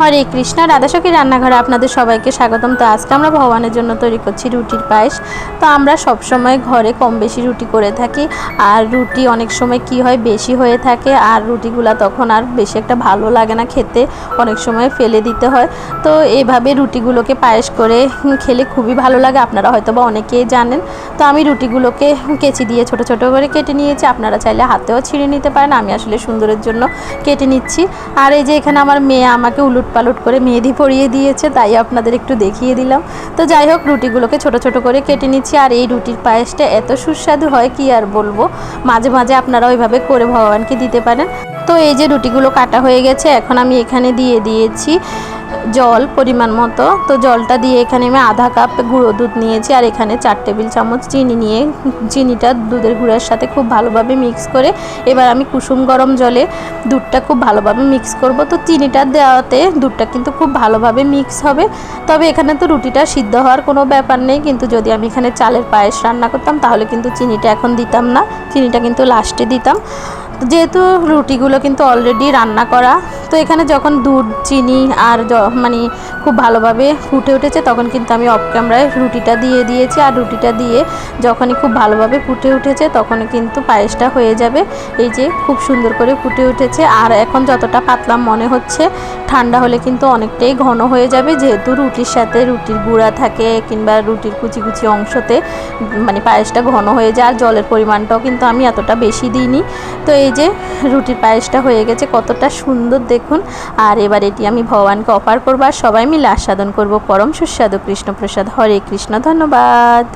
হরে কৃষ্ণ রাধাসখী রান্নাঘরে আপনাদের সবাইকে স্বাগতম। তো আজকে আমরা ভগবানের জন্য তৈরি করছি রুটির পায়েস। তো আমরা সব সময় ঘরে কম বেশি রুটি করে থাকি। আর রুটি অনেক সময় কি হয়, বেশি হয়ে থাকে। আর রুটিগুলা তখন আর বেশি একটা ভালো লাগে না খেতে। অনেক সময় ফেলে দিতে হয়। তো এভাবে রুটিগুলোকে পায়েস করে খেলে খুবই ভালো লাগে। আপনারা হয়তো বা অনেকেই জানেন। তো আমি রুটিগুলোকে কেচি দিয়ে ছোট ছোট করে কেটে নিয়েছি। আপনারা চাইলে হাতেও ছিঁড়ে নিতে পারেন। আমি আসলে সুন্দরের জন্য কেটে নিচ্ছি। আর এই যে এখানে আমার মেয়ে আমাকে উলুট পালুট করে মেহেদি পরিয়ে দিয়েছে, তাই আপনাদের একটু দেখিয়ে দিলাম। তো যাই হোক, রুটিগুলোকে ছোট ছোট করে কেটে নিচ্ছি, আর এই রুটির পায়েসটা এত সুস্বাদু হয়, কি আর বলব? মাঝে মাঝে আপনারা ওইভাবে করে ভগবানকে দিতে পারেন। তো এই যে রুটিগুলো কাটা হয়ে গেছে, এখন আমি এখানে দিয়ে দিয়েছি জল পরিমাণ মতো। তো জলটা দিয়ে এখানে আমি আধা কাপ গুঁড়ো দুধ নিয়েছি আর এখানে চার টেবিল চামচ চিনি নিয়ে, চিনিটা দুধের গুঁড়ার সাথে খুব ভালোভাবে মিক্স করে এবার আমি কুসুম গরম জলে দুধটা খুব ভালোভাবে মিক্স করব। তো চিনিটা দেওয়াতে দুধটা কিন্তু খুব ভালোভাবে মিক্স হবে। তবে এখানে তো রুটিটা সিদ্ধ হওয়ার কোনো ব্যাপার নেই, কিন্তু যদি আমি এখানে চালের পায়েস রান্না করতাম তাহলে কিন্তু চিনিটা এখন দিতাম না, চিনিটা কিন্তু লাস্টে দিতাম। যেহেতু রুটিগুলো কিন্তু অলরেডি রান্না করা তো এখানে যখন দুধ, চিনি আর মানে খুব ভালোভাবে ফুটে উঠেছে, তখন কিন্তু আমি অফ ক্যামেরায় রুটিটা দিয়ে দিয়েছি। আর রুটিটা দিয়ে যখনই খুব ভালোভাবে ফুটে উঠেছে, তখনই কিন্তু পায়েসটা হয়ে যাবে। এই যে খুব সুন্দর করে ফুটে উঠেছে। আর এখন যতটা পাতলা মনে হচ্ছে, ঠান্ডা হলে কিন্তু অনেকটাই ঘন হয়ে যাবে। যেহেতু রুটির সাথে রুটির গুঁড়া থাকে, কিংবা রুটির কুচি কুচি অংশতে মানে পায়েসটা ঘন হয়ে যায়, আর জলের পরিমাণটাও কিন্তু আমি এতটা বেশি দিইনি। তো এই যে রুটির পায়েসটা হয়ে গেছে, কতটা সুন্দর দেখুন। আর এবার এটি আমি ভগবানকে অফার করব আর সবাই মিলে আস্বাদন করব। পরম সুস্বাদু কৃষ্ণপ্রসাদ। হরে কৃষ্ণ। ধন্যবাদ।